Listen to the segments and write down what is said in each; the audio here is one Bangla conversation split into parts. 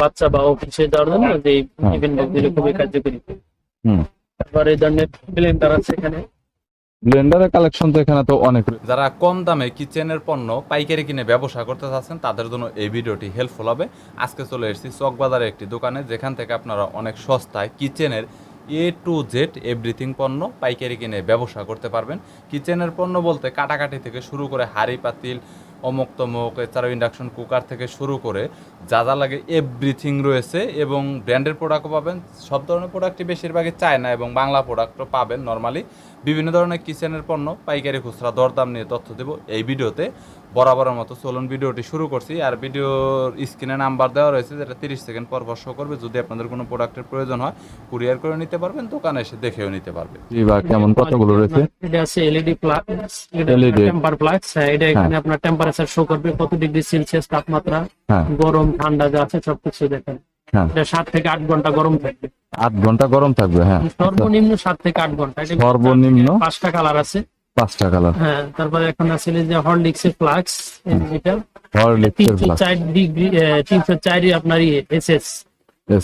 বাচ্চা বা অফিসে যাওয়ার জন্য যে হ্যাঁ। টিফিন বক্সগুলো খুবই কার্যকরী। হুম। তারপর এই ধরনের ব্লেন্ডার আছে এখানে। ব্লেন্ডারের কালেকশন তো এখানে তো অনেক যারা কম দামে কিচেনের পণ্য পাইকারি কিনে ব্যবসা করতে চাচ্ছেন তাদের জন্য এই ভিডিওটি হেল্পফুল হবে। আজকে চলে এসেছি চকবাজারের একটি দোকানে যেখান থেকে আপনারা অনেক সস্তায় কিচেনের এ টু জেড এভরিথিং পণ্য পাইকারি কিনে ব্যবসা করতে পারবেন। কিচেনের পণ্য বলতে কাটাকাটি থেকে শুরু করে হাঁড়ি পাতিল অমুক তমুক এছাড়াও ইন্ডাকশন কুকার থেকে শুরু করে যা যা লাগে এভরিথিং রয়েছে এবং ব্র্যান্ডের প্রোডাক্টও পাবেন। সব ধরনের প্রোডাক্টই বেশিরভাগই চায়না এবং বাংলা প্রোডাক্টও পাবেন নর্মালি বিভিন্ন ধরনের কিচেনের পণ্য পাইকারি খুচরা দরদাম নিয়ে তথ্য দেব এই ভিডিওতে। বরাবরের মতো চলুন ভিডিওটি শুরু করছি। আর ভিডিওর স্ক্রিনে নাম্বার দেওয়া রয়েছে যেটা তিরিশ সেকেন্ড পর পর শো করবে। যদি আপনাদের কোনো প্রোডাক্টের প্রয়োজন হয় কুরিয়ার করে নিতে পারবেন দোকানে এসে দেখেও নিতে পারবেন। জি বা কেমন কতগুলো রয়েছে? এটা আছে এলইডি প্লাগ এটা টেম্পার প্লাগ এটা এখানে আপনার টেম্পারেচার শো করবে কত ডিগ্রি সেলসিয়াস তাপমাত্রা? হ্যাঁ। গরম ঠান্ডা যা আছে সবকিছু দেখেন। হ্যাঁ। সাত থেকে আট ঘণ্টা গরম থাকবে। আট ঘণ্টা গরম থাকবে হ্যাঁ। সর্বনিম্ন সাত থেকে আট ঘণ্টা। সর্বনিম্ন? পাঁচটা কালার আছে। পাঁচটা কালার। হ্যাঁ তারপরে এখন আছে যে হরলিক্স এর ফ্লাক্স এটা। তিনশো গ্লাস চার ডিগ্রি তিনশো চারই আপনার ইয়ে এসএস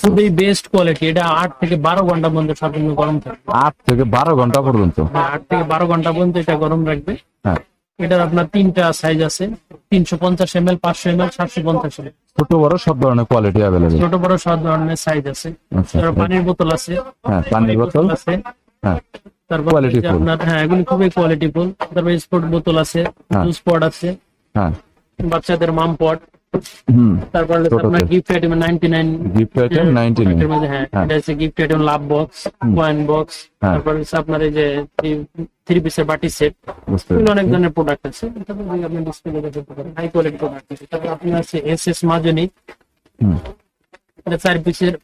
খুবই বেস্ট কোয়ালিটি এটা আট থেকে বারো ঘণ্টা পর্যন্ত সর্বনিম্ন গরম থাকবে। আট থেকে বারো ঘণ্টা পর্যন্ত। হ্যাঁ, আট থেকে বারো ঘণ্টা পর্যন্ত এটা গরম রাখবে। হ্যাঁ। এটার আপনার তিনটা সাইজ আছে। তিনশো পঞ্চাশ এম এল পাঁচশো এম এল সাতশো পঞ্চাশ এম ছোট বড় সব ধরনের কোয়ালিটি অ্যাভেলেবল ছোট বড় সব ধরনের সাইজ আছে। আচ্ছা তারপর পানির বোতল আছে। হ্যাঁ পানির বোতল। আছে। হ্যাঁ তারপর। আপনার হ্যাঁ এগুলি খুবই কোয়ালিটি ফুল তারপর স্পোর্ট বোতল আছে হ্যাঁ। জুস পট আছে। হ্যাঁ। বাচ্চাদের মাম পট তারপর হচ্ছে ছোটদের। আপনার gift item ninety nine gift item ninety এটার মধ্যে হ্যাঁ হ্যাঁ। এটা হচ্ছে gift item love box coin box হ্যাঁ। তারপর হচ্ছে আপনার এই যে থ্রি পিসের বাটি সেট বুঝতে এগুলো পেরেছি। অনেক ধরনের প্রোডাক্ট আছে। তারপর যদি আপনি ডিসপ্লে দেখতে পারেন। হাই কোয়ালিটি প্রোডাক্ট আছে। তারপর আপনার আছে এস এস মাজনি। হুম এটা চার পিসের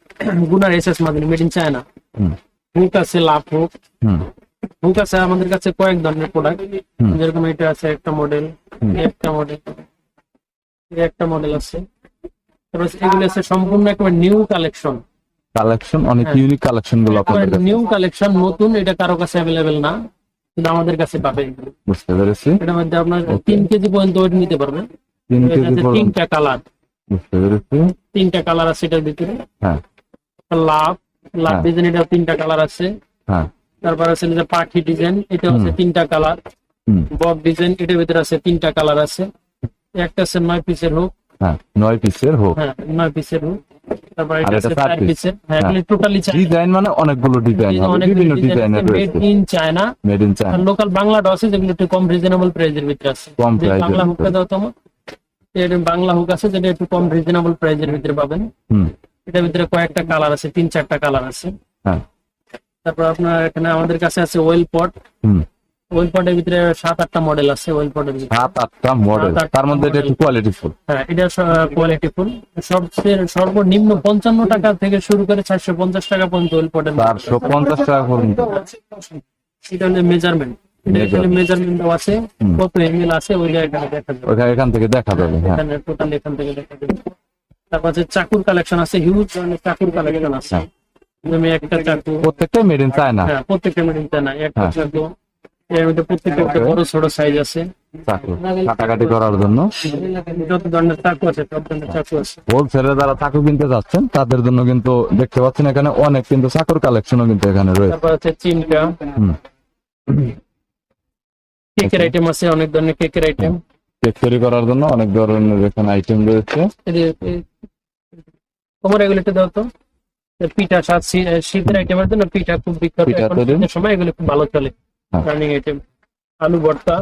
গুনার এস এস মাজনি মেড ইন চায়না হুম হুক আছে লাভ হুক হুম হুক আছে আমাদের কাছে কয়েক ধরনের প্রোডাক্ট হুম। যেরকম এটা আছে একটা মডেল একটা মডেল একটা মডেল আছে। তারপর এগুলো আছে সম্পূর্ণ একেবারে নিউ কালেকশন কালেকশন অনেক। ইউনিক কালেকশনগুলো আপনাদের কাছে। নিউ কালেকশন নতুন এটা কারও কাছে না কিন্তু আমাদের কাছে পাবে বুঝতে পেরেছি। এটার মধ্যে আপনার কেজি পর্যন্ত ওয়েট নিতে পারবেন। কেজি পর্যন্ত। তিনটা কালার বুঝতে পেরেছি। তিনটা কালার আছে এটার ভিতরে। হ্যাঁ। লাভ লাভ। ডিজাইন এটা তিনটা কালার আছে। হ্যাঁ। তারপর আছে যে পাখি ডিজাইন এটা হচ্ছে তিনটা কালার ডিজাইন এটার ভিতরে আছে তিনটা কালার আছে। একটা আছে নয় পিসের হোক হ্যাঁ নয় পিসের হোক হ্যাঁ নয় পিসের হোক তারপর এটা এটা আছে চার চার পিসের হ্যাঁ হ্যাঁ। টোটালি ডিজাইন মানে অনেকগুলো ডিজাইন হবে বিভিন্ন ডিজাইনের made in China made in China local বাংলাটা আছে যেগুলো একটু কম রিজনেবল প্রাইজের ভিতরে আছে। কম বাংলা। হুকটা দাও তোমার। বাংলা হুক আছে যেটা একটু কম রিজনেবল প্রাইজের ভিতরে পাবেন। হুম। এটার ভিতরে কয়েকটা কালার আছে তিন চারটা কালার আছে। হ্যাঁ। তারপর আপনার এখানে আমাদের কাছে আছে ওয়েল পট হুম। ওয়েল পটের ভিতরে সাত আটটা মডেল আছে ওয়েল পটের ভিতরে সাত আটটা মডেল তার মধ্যে এটা একটু কোয়ালিটি ফুল হ্যাঁ এটা কোয়ালিটি ফুল সবচেয়ে সর্বনিম্ন পঞ্চান্ন টাকা থেকে শুরু করে চারশো পঞ্চাশ টাকা পর্যন্ত ওয়েল পটের চারশো পঞ্চাশ টাকা পর্যন্ত। এটা হলো মেজারমেন্ট আছে। কত এমএল আছে ওইটা এখানে দেখা যাবে। ওইখানে এখান থেকে দেখা যাবে হ্যাঁ। এখানে টোটাল এখান থেকে দেখা যাবে। তারপর চাকুর কালেকশন আছে হিউজ ধরনের চাকুর কালেকশন আছে। হ্যাঁ। একটা চাকু। প্রত্যেকটা মেড ইন চায়না হ্যাঁ প্রত্যেকটা মেডিনটা না একটা হ্যাঁ। চাকু। এর মধ্যে প্রত্যেকটা বড় ছোট সাইজ আছে। চাকু কাটাকাটি করার জন্য। যত ধরনের চাকু আছে সব ধরনের চাকু আছে। হোলসেলে যারা চাকু কিনতে যাচ্ছেন তাদের জন্য কিন্তু দেখতে পাচ্ছেন এখানে অনেক কিন্তু চাকুর কালেকশনও কিন্তু এখানে রয়েছে। তারপর আছে চিমটা। কেকের আইটেম আছে অনেক ধরনের কেকের আইটেম কেক তৈরি করার জন্য অনেক ধরনের এখানে আইটেম রয়েছে। তোমার এগুলো একটু দাও তো। পিঠা সাত শীতের আইটেমের জন্য পিঠা খুব বিখ্যাত। সময় এগুলো খুব ভালো চলে। হ্যাঁ। রানিং আইটেম আলু ভর্তা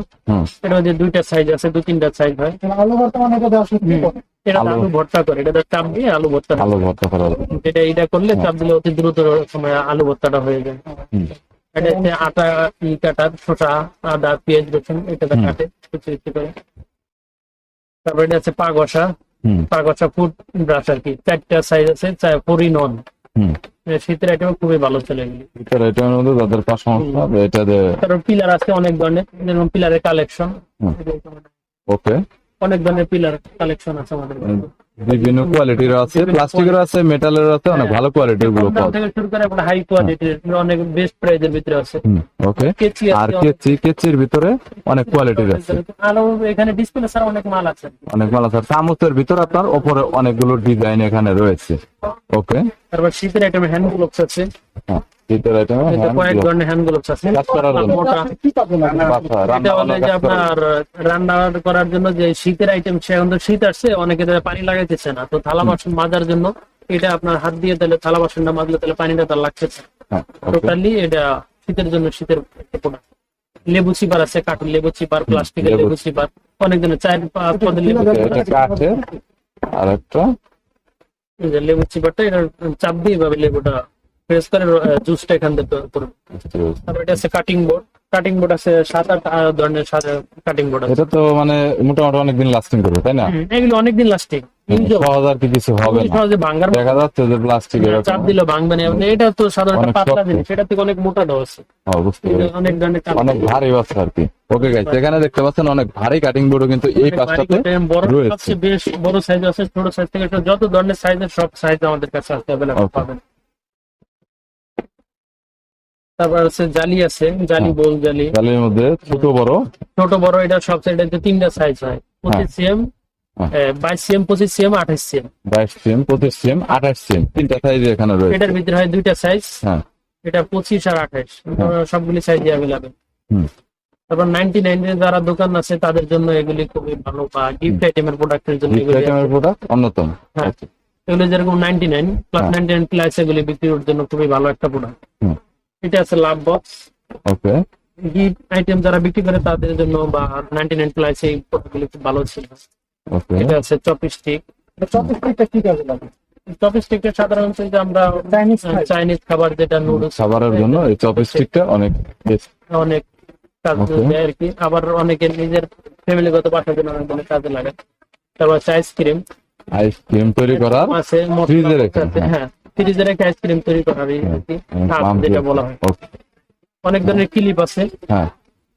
এর মধ্যে দুইটা সাইজ আছে দু তিনটা সাইজ হয়। আলু ভর্তা অনেকে দেওয়া সত্যি এটা আলু- আলু ভর্তা করে এটা তো চাপ দিয়ে আলু ভর্তা আলু ভর্তা করার যেটা এটা করলে চাপ দিলে অতি দ্রুত সময় আলু ভর্তাটা হয়ে যায়। এটা হচ্ছে আটা ই কাটা শসা আদা পেঁয়াজ রসুন এটা কাটে কুচি কুচি করে। তারপরে এটা আছে পাগসা পাগসা ফুড ব্রাশ আর কি। চারটা সাইজ আছে ফোরি নন হুম শীতের আইটেম খুবই ভালো চলে মধ্যে যাদের পা সমস্যা হবে এটা তারপর পিলার আছে অনেক ধরনের যেমন পিলারের কালেকশন ওকে অনেক ধরনের পিলার কালেকশন আছে আমাদের। বিভিন্ন কোয়ালিটির আছে প্লাস্টিকের আছে মেটালের আছে অনেক ভালো কোয়ালিটিরগুলো পাওয়া যায়। থেকে শুরু করে হাই কোয়ালিটির অনেক বেস্ট প্রাইজের ভিতরে আছে। ওকে কেচি আর কেচি কেচির ভিতরে অনেক কোয়ালিটির আছে। আরও এখানে ডিসপ্লে ছাড়া অনেক মাল আছে। অনেক মাল আছে। চামচের ভিতরে আপনার উপরে অনেকগুলো ডিজাইন এখানে রয়েছে। ওকে তারপর শীতের আইটেমে হ্যান্ড গ্লোভস আছে। হ্যাঁ। শীতের আইটেমে কয়েক ধরনের হ্যান্ড গ্লোভস আছে। মোটা। এটা হলে যে আপনার রান্না করার জন্য যে শীতের আইটেম সে এখন তো শীত আসছে অনেকে পানি লাগাইতেছে না। তো থালা বাসন মাজার জন্য এটা আপনার হাত দিয়ে তাহলে থালা বাসনটা মাজলে তাহলে পানিটা তার লাগতেছে। হ্যাঁ টোটালি এটা শীতের জন্য শীতের লেবু চিপার আছে কাঠের লেবু চিপার প্লাস্টিকের লেবু লেবু চিপার অনেক ধরনের পাঁচ পদের লেবু আর একটা লেবু চিপারটা এটা চাপ দিয়ে এভাবে লেবুটা প্রেস করে জুসটা এখান থেকে করবে তারপর এটা আছে কাটিং বোর্ড কাটিং বোর্ড আছে সাত আট ধরনের কাটিং বোর্ড আছে। এটা তো মানে মোটামুটি অনেকদিন লাস্টিং করবে তাই না? এগুলো অনেকদিন লাস্টিং সহজ আর কি কিছু হবে না। সহজে ভাঙ্গার দেখা যাচ্ছে যে প্লাস্টিকের চাপ দিলে ভাঙবে না। এটা তো সাধারণত পাতলা। জিনিস সেটা থেকে অনেক মোটা দেওয়া আছে। এটা অনেক ধরনের অনেক ভারী বাচ্চা আর কি। ওকে গাইস এখানে দেখতে পাচ্ছেন অনেক ভারী কাটিং বোর্ডও কিন্তু এই রয়েছে। বেশ বড় সাইজ আছে ছোট সাইজ থেকে যত ধরনের সাইজের সব সাইজ আমাদের কাছে আছে অ্যাভেলেবল পাবেন। তারপর আছে জালি আছে জালি হ্যাঁ। বল জালি। জালির মধ্যে ছোট বড়? ছোট বড় এটা সব সাইডে তিনটা সাইজ হয়। পঁচিশ সিএম হ্যাঁ। বাইশ সিএম পঁচিশ সিএম আঠাশ সিএম বাইশ সিএম পঁচিশ সিএম আঠাশ সিএম তিনটা সাইজ এখানে রয়েছে। এটার ভিতরে হয় দুইটা সাইজ হ্যাঁ। এটা পঁচিশ আর আঠাশ। সবগুলি সাইজ অ্যাভেলেবেল হুম। তারপর নাইনটি নাইন যারা দোকান আছে তাদের জন্য এগুলি খুবই ভালো বা গিফট আইটেমের প্রোডাক্টের জন্য আইটেমের প্রোডাক্ট অন্যতম। হ্যাঁ। এগুলো যেরকম নাইনটি নাইন প্লাস হ্যাঁ। নাইনটি নাইন প্লাস এগুলি বিক্রির জন্য খুবই ভালো একটা প্রোডাক্ট। এটা আছে love box okay gift item যারা বিক্রি করে তাদের জন্য বা নাইনটি নাইন প্লাস এই প্রোডাক্টগুলি খুব ভালো ছিল। ওকে এটা আছে চপস্টিক চপস্টিকটা কি কাজে লাগে? চপস্টিকটা সাধারণত যে আমরা চাইনিজ চাইনিজ খাবার যেটা নুডলস খাবারের জন্য এই চপস্টিকটা অনেক। অনেক কাজ. দেয় আর কি। আবার অনেকে নিজের ফ্যামিলিগত বাসার জন্য অনেক কাজে লাগে তারপর আছে আইসক্রিম আইসক্রিম তৈরি করার আছে ফ্রিজে রেখে, আছে, হ্যাঁ। ফ্রিজে একটা আইসক্রিম তৈরি করা এই অনেক যেটা বলা হয়। অনেক ধরনের ক্লিপ আছে। হ্যাঁ।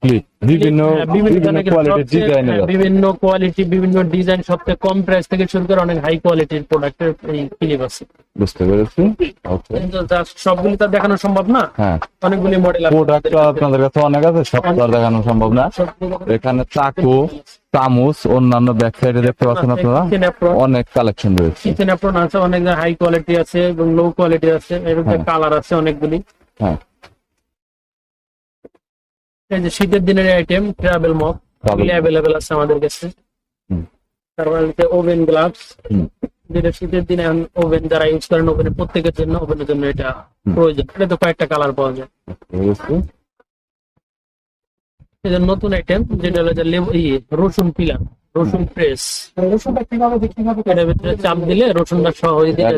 ক্লিপ বিভিন্ন হ্যাঁ, বিভিন্ন বিভিন্ন কোয়ালিটির ডিজাইনের হ্যাঁ, বিভিন্ন কোয়ালিটি বিভিন্ন ডিজাইন সবচেয়ে কম প্রাইস থেকে শুরু করে অনেক হাই কোয়ালিটির প্রোডাক্টের এই ক্লিপ আছে। বুঝতে পেরেছি। ওকে সবগুলি তো দেখানো সম্ভব না। হ্যাঁ। অনেকগুলি মডেল আছে। প্রোডাক্ট আপনাদের কাছে অনেক আছে সব তো দেখানো সম্ভব না। এখানে চাকু চামচ অন্যান্য ব্যাক সাইডে দেখতে পাচ্ছেন আপনারা। অনেক কালেকশন রয়েছে। কিচেন অ্যাপ্রন আছে অনেক হাই কোয়ালিটি আছে এবং লো কোয়ালিটি আছে। এর হ্যাঁ। কালার আছে অনেকগুলি। হ্যাঁ। এই যে শীতের দিনের আইটেম ট্রাভেল মগ Travel এগুলি অ্যাভেলেবেল আছে আমাদের কাছে। তারপর হচ্ছে ওভেন গ্লাভস যেটা শীতের দিনে ওভেন যারা ইউজ করেন ওভেনে প্রত্যেকের জন্য ওভেনের জন্য এটা প্রয়োজন। এটা তো কয়েকটা কালার পাওয়া যায়। এটা নতুন আইটেম যেটা হলো যে লেবু ইয়ে রসুন পিলার রসুন প্রেস রসুনটা কীভাবে বিক্রি হবে এটার ভিতরে চাপ দিলে রসুনটা সহ।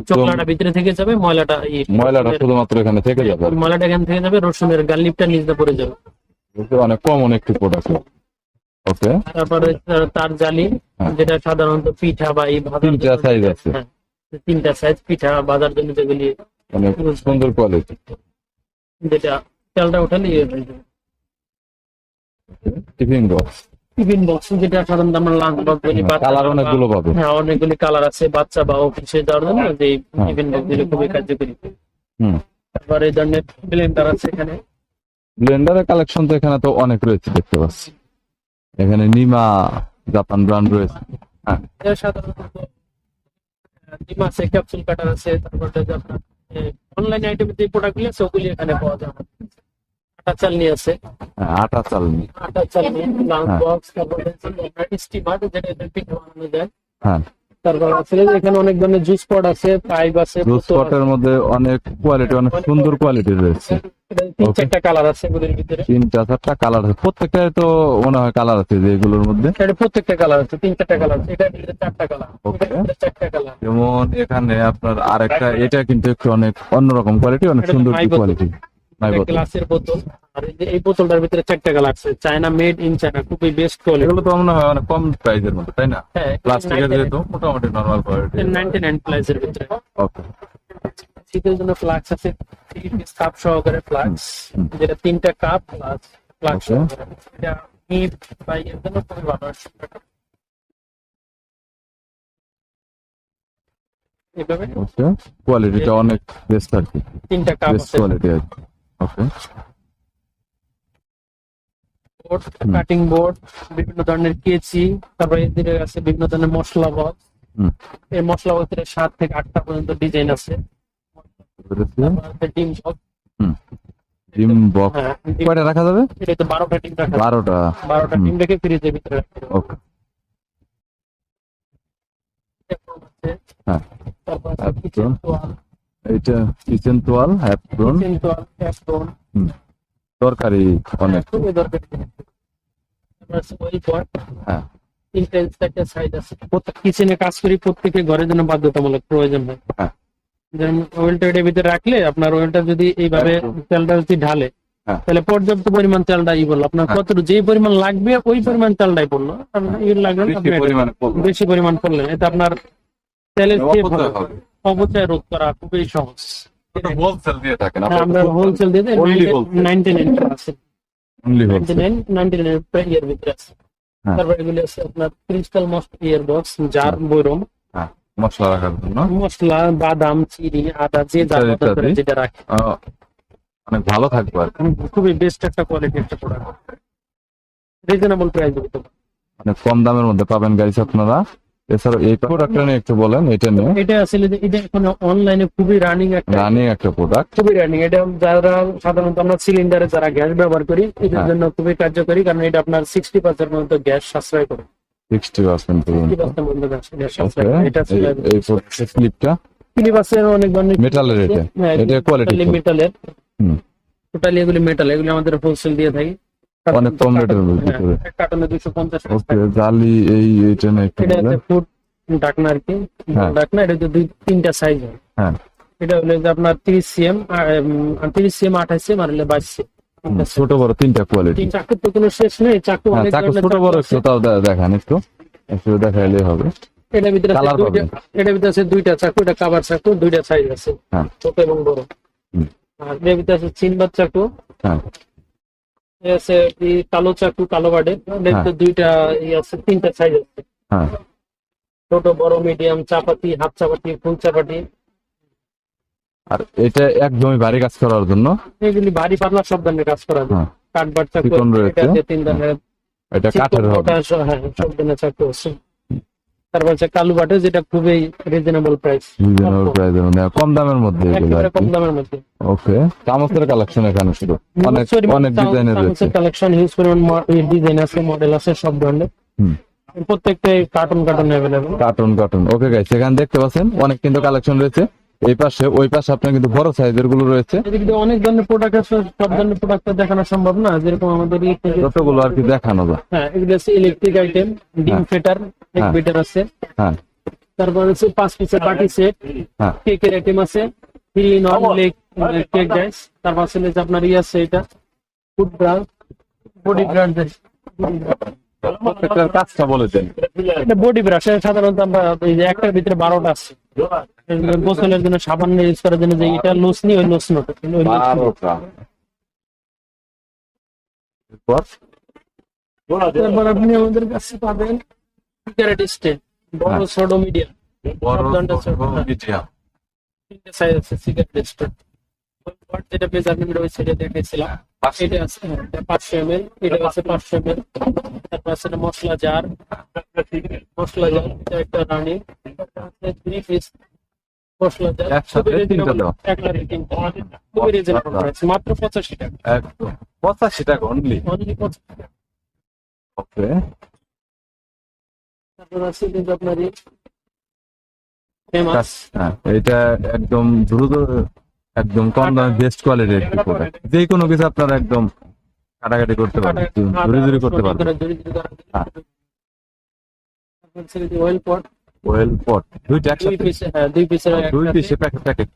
চোখলাটা ভিতরে থেকে যাবে ময়লাটা ইয়ে ময়লাটা শুধুমাত্র এখানে থেকে যাবে। ময়লাটা এখান থেকে যাবে রসুনের গালিপটা নিচে পড়ে যাবে। অনেক কমন একটি প্রোডাক্ট ওকে তারপরে তার- জালি হ্যাঁ। যেটা সাধারণত পিঠা বা এই তিনটা size আছে। হ্যাঁ, তিনটা সাইজ পিঠা বাজার জন্য যেগুলি অনেক সুন্দর কোয়ালিটি যেটা উঠালে টিফিন বক্স টিফিন বক্স যেটা সাধারণত আমরা লাঞ্চ বক্স বলি কালার অনেকগুলো পাবে। হ্যাঁ অনেকগুলি কালার আছে বাচ্চা বা অফিসে যাওয়ার জন্য যে। টিফিন বক্সগুলো খুবই কার্যকরী। হুম। তারপরে এই ধরনের আছে এখানে। ব্লেন্ডারের কালেকশন তো এখানে তো অনেক রয়েছে দেখতে পাচ্ছি। এখানে নিমা জাপান ব্র্যান্ড রয়েছে। হ্যাঁ। সাধারণত ডিম আছে ক্যাপসুল কাটার আছে তারপরে অনলাইন যে আছে ওগুলি এখানে পাওয়া যায়। আটা চালনি আছে। হ্যাঁ, আটা চালনি। আটা চালনি লাঞ্চ হ্যাঁ। বক্স তারপরে স্টিমার যেটা এদের পিঠা বানানো যায়। হ্যাঁ। তারপর আছে এখানে অনেক ধরনের জুস পট আছে পাইপ আছে জুস বোতল মধ্যে অনেক কোয়ালিটি অনেক সুন্দর কোয়ালিটি রয়েছে। তিন চারটা কালার আছে এগুলির ভিতরে। তিনটা চারটা কালার আছে। প্রত্যেকটাই তো মনে হয় কালার আছে যে এগুলোর মধ্যে। এটা প্রত্যেকটা কালার আছে তিন চারটা কালার আছে। এটার ভিতরে চারটা কালার. চারটা কালার যেমন এখানে আপনার আরেকটা এটা কিন্তু একটু অনেক অন্যরকম কোয়ালিটি অনেক সুন্দর কোয়ালিটি গ্লাসের বোতল আর এই যে এই বোতলটার ভিতরে চারটা কালার আছে। চায়না মেড ইন চায়না খুবই বেস্ট কোয়ালিটি এগুলো তো মনে হয় অনেক কম প্রাইসের মধ্যে তাই না? হ্যাঁ প্লাস্টিকের যেহেতু মোটামুটি নর্মাল কোয়ালিটি নাইনটি নাইন প্রাইসের ভিতরে। ওকে শীতের জন্য ফ্লাক্স আছে থ্রি পিস কাপ সহকারে ফ্লাক্স হুম। যেটা তিনটা কাপ প্লাস ফ্লাক্স Okay. সহকারে। এটা গিফট বা এর জন্য খুবই ভালো আসছে এইভাবে ওকে কোয়ালিটিটা অনেক বেস্ট আর কি। তিনটা কাপ বেস্ট আছে। কোয়ালিটি আর কি। ওকে বোর্ড কাটিং বোর্ড বিভিন্ন ধরনের কেচি তারপরে এদের আছে বিভিন্ন ধরনের মশলা বক্স এই মশলা বক্সের সাত থেকে আটটা পর্যন্ত ডিজাইন আছে। ডিম বক্স ডিম বক্স হ্যাঁ কয়টা রাখা যাবে? এটা তো বারোটা ডিম রাখা বারোটা। বারোটা হুম। ডিম রেখে ফ্রিজের ভিতরে রাখতে ওকে হ্যাঁ। তারপর kitchen towel kitchen towel towel apron তরকারি অনেক। খুবই দরকার হ্যাঁ। কিচেনে কাজ করি প্রত্যেকে ঘরের জন্য বাধ্যতামূলক প্রয়োজন হয়। হ্যাঁ। যেমন ওয়েলটা এটার ভিতরে রাখলে আপনার ওয়েলটা যদি এইভাবে তেলটা যদি ঢালে হ্যাঁ। তাহলে পর্যাপ্ত পরিমাণ তেলটা ই বলল আপনার হ্যাঁ। কত যে পরিমাণ লাগবে ওই পরিমাণ তেলটাই পড়ল। বেশি এটা- পরিমাণে পড়লেন। এটা আপনার তেলের অপচয় রোধ করা খুবই সহজ। হোলসেল দিয়ে থাকেন হ্যাঁ, আমরা হোলসেল দিয়ে Only নাইনটি নাইন আছে। নাইনটি নাইন নাইনটি নাইন ইয়ের ভিতরে আছে। হ্যাঁ। তারপর এগুলি আছে আপনার ক্রিস্টাল মস্ট ইয়ার বক্স জার বৈরম মশলা রাখার জন্য। মশলা বাদাম চিনি আদা যে ইত্যাদি। যেটা রাখে। অনেক ভালো থাকবে আর। খুবই বেস্ট একটা কোয়ালিটি একটা প্রোডাক্ট রিজনেবল প্রাইস দিতে অনেক কম দামের মধ্যে পাবেন গাইস আপনারা। এছাড়াও এই প্রোডাক্টটা নিয়ে একটু বলেন এটা নিয়ে। এটা আসলে যে এটা এখন অনলাইনে খুবই রানিং একটা রানিং একটা প্রোডাক্ট খুবই রানিং এটা যারা সাধারণত আমরা সিলিন্ডারে যারা গ্যাস ব্যবহার করি এদের হ্যাঁ। জন্য খুবই কার্যকরী কারণ এটা আপনার সিক্সটি পার্সেন্ট পর্যন্ত গ্যাস সাশ্রয় করে। সিক্সটি পার্সেন্ট পর্যন্ত। গ্যাস সাশ্রয় এটা এই স্লিপটা সিলিবাসের অনেক ধরনের মেটালের এটা? হ্যাঁ, এটা কোয়ালিটি মেটালের হুম। টোটালি এগুলি মেটাল এগুলি আমাদের হোলসেল দিয়ে থাকি। অনেক কম রেটের ভিতরে হ্যাঁ, কার্টনে ওকে জালি এই এটা নিয়ে একটু এটা ফুড ডাকনা আর কি হ্যাঁ। ডাকনা এটা দুই তিনটা সাইজ হয় হ্যাঁ। এটা হলো যে আপনার তিরিশ সিএম তিরিশ সিএম আঠাশ সিএম আর হলো বাইশ সিএম ছোট বড় তিনটা কোয়ালিটি তিন চাকুর তো কোনো শেষ নেই চাকু হ্যাঁ অনেক চাকু ছোট বড়। একটু তাও দেখান একটু। একটু দেখাইলে হবে। এটার ভিতরে পাবেন। ভিতরে আছে দুইটা চাকু এটা কাবার চাকু দুইটা সাইজ আছে। হ্যাঁ। ছোট এবং বড়। আর এর ভিতরে আছে চিনবার চাকু। হ্যাঁ। আছে এই কালো চাকু কালো বাডে। এর দুইটা আছে তিনটা সাইজ আছে। হ্যাঁ। ছোট বড় মিডিয়াম চাপাতি হাফ চাপাতি ফুল চাপাতি। আর এটা একদমই ভারী কাজ করার জন্য? এগুলি ভারী পাতলা সব ধরনের কাজ করা যায়। হ্যাঁ। কাঠবার চাকু এটা তিন ধরনের এটা কাঠের হবে। হ্যাঁ সব ধরনের চাকু আছে। তারপর কালু বাটে যেটা খুবই রিজনেবল প্রাইস রিজনেবল কম। দামের মধ্যে একেবারে কম দামের মধ্যে। ওকে কালেকশন এখানে শুধু। অনেক অনেক ডিজাইনের রয়েছে। কালেকশন ডিজাইন আছে মডেল আছে সব ধরনের প্রত্যেকটাই carton carton carton carton okay guys এখানে দেখতে পাচ্ছেন অনেক কিন্তু কালেকশন রয়েছে। এই পাশে ওই পাশে আপনার কিন্তু বড় সাইজেরগুলো রয়েছে। অনেক ধরনের প্রোডাক্ট আছে সব ধরনের প্রোডাক্ট দেখানো সম্ভব না যেরকম আমাদের যতগুলো আর কি দেখানো যায়। হ্যাঁ এগুলো আছে ইলেকট্রিক আইটেম ডিম হ্যাঁ। ফেটার এক হ্যাঁ। বিটার আছে। হ্যাঁ। তারপর হচ্ছে পাঁচ পিসের পার্টি সেট হ্যাঁ। কেকের আইটেম আছে। Three one leg cake guys তারপর আছে যে আপনার ইয়ে আছে এটা। ফুড ব্রাশ বডি ব্রাশ প্রত্যেকটার কাজটা বলেছেন এটা বডি ব্রাশ সাধারণত আমরা এই যে একটার ভিতরে বারোটা আছে। গোসলের জন্য সাবান ইউজ করার জন্য যে এটা লোসনি ওই লোস নট বারোটা। তারপর আপনি আমাদের কাছে পাবেন সিগারেট স্টেট বড় হ্যাঁ। ছোট মিডিয়াম বড় ছোট। তিনটে সাইজ আছে সিগারেট স্ট্যান্ড যেটা মেজারমেন্ট রয়েছে সেটা দেখেছিলাম এটা আছে হ্যাঁ, এটা পাঁচশো এম এল এটা আছে পাঁচশো এম এল। তারপর আছে মশলা জার। মশলা জার এটা একটা রানি। থ্রি পিস মশলা জার। খুবই রিজনেবল প্রাইস মাত্র পঁচাশি টাকা। একদম। পঁচাশি টাকা অনলি অনলি পঁচাশি টাকা। ওকে তারপর আছে কিন্তু আপনার ফেমাস হ্যাঁ এটা একদম দ্রুত একদম কম দামে বেস্ট কোয়ালিটির একটি প্রোডাক্ট যে কোনো কিছু আপনারা একদম কাটাকাটি করতে পারবেন ধরে ধরে করতে পারবেন। পট ওয়েল পট দুইটা একসাথে? হ্যাঁ দুই পিসের দুই একসাথে- প্যাকেট প্যাকেট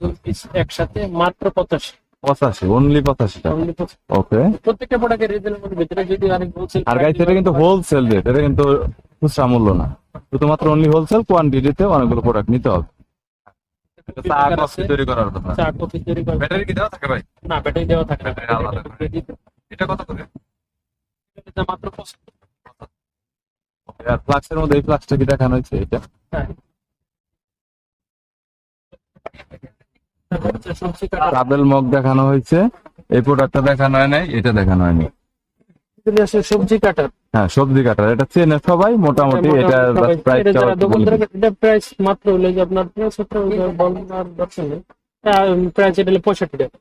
একসাথে মাত্র পঁচাশি। পঁচাশি অনলি পঁচাশি টাকা। ওকে প্রত্যেকটা প্রোডাক্টের রিজনেবল ভিতরে যদি হোলসেল আর গাইস এটা কিন্তু হোলসেল রেট এটা কিন্তু খুচরা মূল্য না। শুধুমাত্র অনলি হোলসেল কোয়ান্টিটিতে অনেকগুলো প্রোডাক্ট নিতে হবে। চা কফি তৈরি করার জন্য চা কফি তৈরি করে ব্যাটারি কি দেওয়া থাকে ভাই? না ব্যাটারি দেওয়া থাকে না ব্যাটারি আলাদা করে। এটা কত করে? এটা মাত্র 65 আর ফ্লাক্সের মধ্যে এই ফ্লাক্সটা কি দেখানো হয়েছে এটা? হ্যাঁ। মগ দেখানো হয়েছে। এই প্রোডাক্টটা দেখানো হয় নাই এটা দেখানো হয়নি। সবজি কাটার। হ্যাঁ সবজি কাটার। এটা চেনে সবাই মোটামুটি এটা প্রাইস এটা মাত্র হলো যে আপনার বলার দরকার নেই। প্রাইস এটা হলো পঁয়ষট্টি টাকা।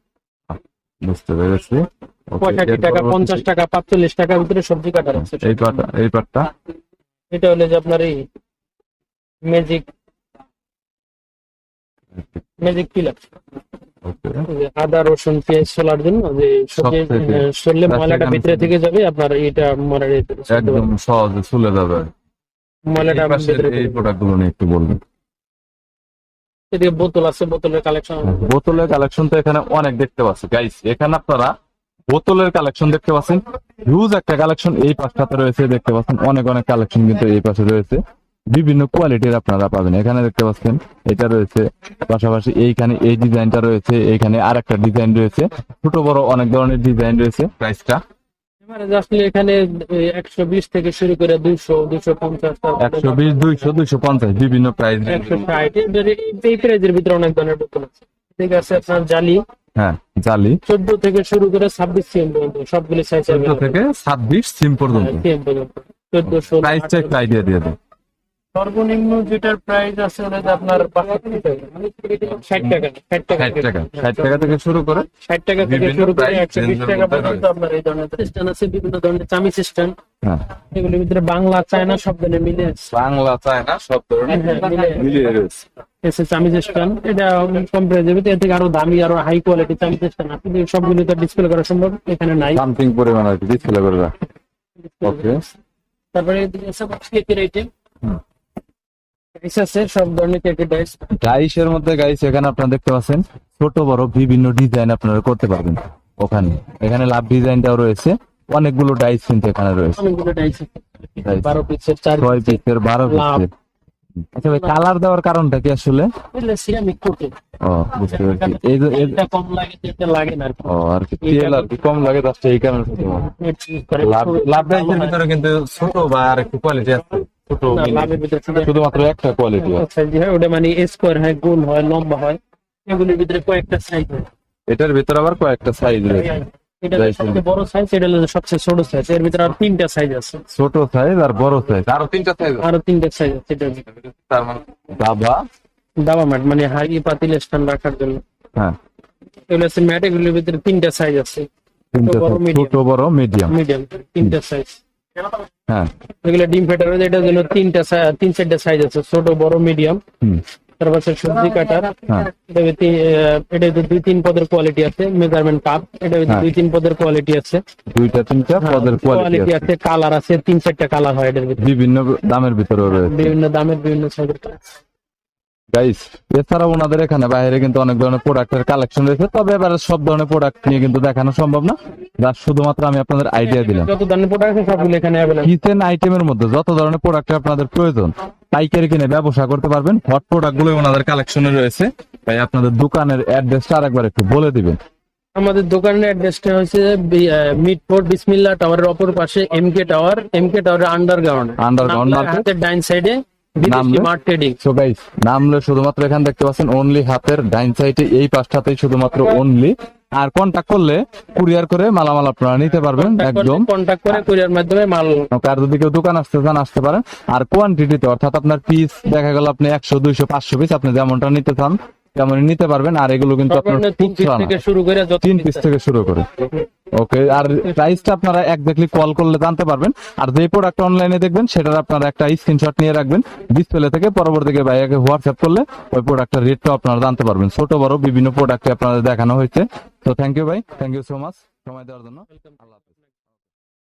বুঝতে পেরেছি। পঁয়ষট্টি টাকা পঞ্চাশ টাকা পাঁচচল্লিশ টাকার ভিতরে সবজি কাটার আছে। এই পাটটা এই পাটটা? এটা হলো যে আপনার এই ম্যাজিক ম্যাজিক পিলার আদা রসুন পেঁয়াজ ছোলার জন্য যে সরলে ময়লাটা ভিতরে থেকে যাবে আপনার এটা একদম সহজে চলে যাবে। ময়লাটা এই পাশের ভিতরে এই প্রোডাক্ট নিয়ে একটু বলবেন। এদিকে বোতল আছে বোতলের কালেকশন বোতলের কালেকশন তো এখানে অনেক দেখতে পাচ্ছি। গাইস এখানে আপনারা বোতলের কালেকশন দেখতে পাচ্ছেন। হিউজ একটা কালেকশন এই পাশটাতে রয়েছে দেখতে পাচ্ছেন। অনেক অনেক কালেকশন কিন্তু এই পাশে রয়েছে। বিভিন্ন কোয়ালিটির আপনারা পাবেন। এখানে দেখতে পাচ্ছেন এটা রয়েছে পাশাপাশি এইখানে এই ডিজাইনটা রয়েছে এইখানে আর একটা ডিজাইন রয়েছে ছোট বড় অনেক ধরনের ডিজাইন রয়েছে প্রাইসটা আসলে এখানে একশো বিশ থেকে শুরু করে দুইশো দুইশো পঞ্চাশ একশো বিশ দুইশো দুইশো পঞ্চাশ বিভিন্ন প্রাইস একশো ষাট এই প্রাইজের ভিতরে অনেক ধরনের বোতল আছে। ঠিক আছে আপনার জালি। হ্যাঁ জালি। চোদ্দ থেকে শুরু করে ছাব্বিশ সিএম পর্যন্ত সবগুলি সাইজ থেকে ছাব্বিশ সিম পর্যন্ত। চোদ্দ প্রাইসটা একটু আইডিয়া দিয়ে দেন সর্বনিম্ন যেটার প্রাইস আছে হলো যে আপনার ষাট টাকা ষাট টাকা ষাট টাকা ষাট টাকা থেকে শুরু করে ষাট টাকা থেকে শুরু করে একশো বিশ টাকা পর্যন্ত আপনার এই ধরনের স্ট্যান্ড আছে বিভিন্ন ধরনের চামি স্ট্যান্ড হ্যাঁ। এগুলোর ভিতরে বাংলা চায়না সব ধরনের মিলে আছে। বাংলা চায়না সব ধরনের হ্যাঁ, মিলে- রয়েছে এসে চামিজ স্ট্যান্ড এটা কম এর থেকে আরও দামি আরও হাই কোয়ালিটি আপনি সবগুলো তো ডিসপ্লে করা সম্ভব এখানে নাই। সামথিং পরিমাণ আর কি ডিসপ্লে করে ওকে তারপরে এদিকে আছে আইটেম হুম। আছে সব ধরনের কেকের গাইসের মধ্যে গাইস এখানে আপনারা দেখতে পাচ্ছেন ছোট বড় বিভিন্ন ডিজাইন আপনারা করতে পারবেন ওখানে। এখানে লাভ ডিজাইনটাও রয়েছে অনেকগুলো ডাইস কিন্তু এখানে রয়েছে। অনেকগুলো ডাইস পিসের ছয় পিসের। পিসের আচ্ছা ভাই কালার দেওয়ার কারণটা কি আসলে? সিরামিক কোটে ও বুঝতে পারছি। এই যে এটা কম লাগে তো লাগে না ও আর কি। তেল আর কি কম লাগে তার এই কারণে। লাভ লাভ ডাইসের ভিতরে কিন্তু ছোট বা আর একটু কোয়ালিটি আছে। ছোট না, mini। লাভের ভিতরে শুধু- শুধুমাত্র একটা কোয়ালিটি আছে সাইজ হয় ওটা মানে স্কোয়ার হয় গোল হয় লম্বা হয় এগুলির ভিতরে কয়েকটা সাইজ হয় এটার ভিতরে আবার কয়েকটা সাইজ রয়েছে এটা হলো Size সবচেয়ে বড় সাইজ এটা হলো সবচেয়ে ছোট সাইজ এর ভিতরে আর তিনটা সাইজ আছে ছোট সাইজ আর বড় সাইজ আরও তিনটা সাইজ আরও তিনটা সাইজ আছে এটার ভিতরে তার মানে দাবা দাবা ম্যাট মানে হাই পাতিল স্ট্যান্ড রাখার জন্য হ্যাঁ এগুলো আছে ম্যাট এগুলির ভিতরে তিনটা সাইজ আছে তিনটা বড়, size, medium। ছোট বড় মিডিয়াম মিডিয়াম তিনটা সাইজ হ্যাঁ। এগুলো ডিম ফেটার এটা জন্য তিনটা তিন চারটা সাইজ আছে ছোট বড় মিডিয়াম তারপর সবজি কাটার। হ্যাঁ। এটা দুই তিন পদের কোয়ালিটি আছে মেজারমেন্ট কাপ এটা হ্যাঁ। দুই তিন পদের কোয়ালিটি আছে। দুইটা তিনটা পদের কোয়ালিটি আছে। আছে কালার আছে তিন চারটা কালার হয় এটার বিভিন্ন দামের ভিতরে রয়েছে। বিভিন্ন দামের বিভিন্ন সাইজের গাইস এছাড়াও ওনাদের এখানে বাইরে কিন্তু অনেক ধরনের প্রোডাক্টের কালেকশন রয়েছে তবে এবারে সব ধরনের প্রোডাক্ট নিয়ে কিন্তু দেখানো সম্ভব না। যার শুধুমাত্র আমি আপনাদের আইডিয়া দিলাম। যত ধরনের প্রোডাক্ট আছে সবগুলো এখানে অ্যাভেলেবল কিচেন আইটেমের মধ্যে যত ধরনের প্রোডাক্ট আপনাদের প্রয়োজন পাইকারি কিনে ব্যবসা করতে পারবেন হট প্রোডাক্টগুলো ওনাদের কালেকশনে রয়েছে। তাই আপনাদের দোকানের অ্যাড্রেসটা আরেকবার একটু বলে দিবেন। আমাদের দোকানের অ্যাড্রেসটা হচ্ছে মিটফোর্ট বিসমিল্লা টাওয়ারের অপর পাশে এমকে টাওয়ার এমকে টাওয়ারের আন্ডারগ্রাউন্ড market? হাতের ডাইন সাইডে নামলে? শুধুমাত্র এখানে দেখতে পাচ্ছেন অনলি হাতের ডাইন সাইডে এই শুধুমাত্র অনলি আর কন্টাক্ট করলে কুরিয়ার করে মালামাল আপনারা নিতে পারবেন একদম। কন্ট্যাক্ট করে কুরিয়ার মাধ্যমে মাল আর যদি কেউ দোকান আসতে চান আসতে পারেন। আর কোয়ান্টিটিতে অর্থাৎ আপনার পিস দেখা গেল আপনি একশো দুইশো পাঁচশো পিস আপনি যেমনটা নিতে চান তেমনই নিতে পারবেন আর এগুলো কিন্তু আপনার থেকে শুরু করে তিন পিস থেকে শুরু করে। ওকে আর প্রাইসটা আপনারা একজাক্টলি কল করলে জানতে পারবেন। আর যে প্রোডাক্ট অনলাইনে দেখবেন সেটার আপনারা একটা স্ক্রিনশট নিয়ে রাখবেন। ডিসপ্লে থেকে পরবর্তীকে ভাইয়াকে হোয়াটসঅ্যাপ করলে ওই প্রোডাক্টের রেটটা আপনারা জানতে পারবেন। ছোট বড় বিভিন্ন প্রোডাক্টে আপনাদের দেখানো হয়েছে। তো থ্যাংক ইউ ভাই থ্যাংক ইউ সো মাচ সময় দেওয়ার জন্য। আল্লাহ।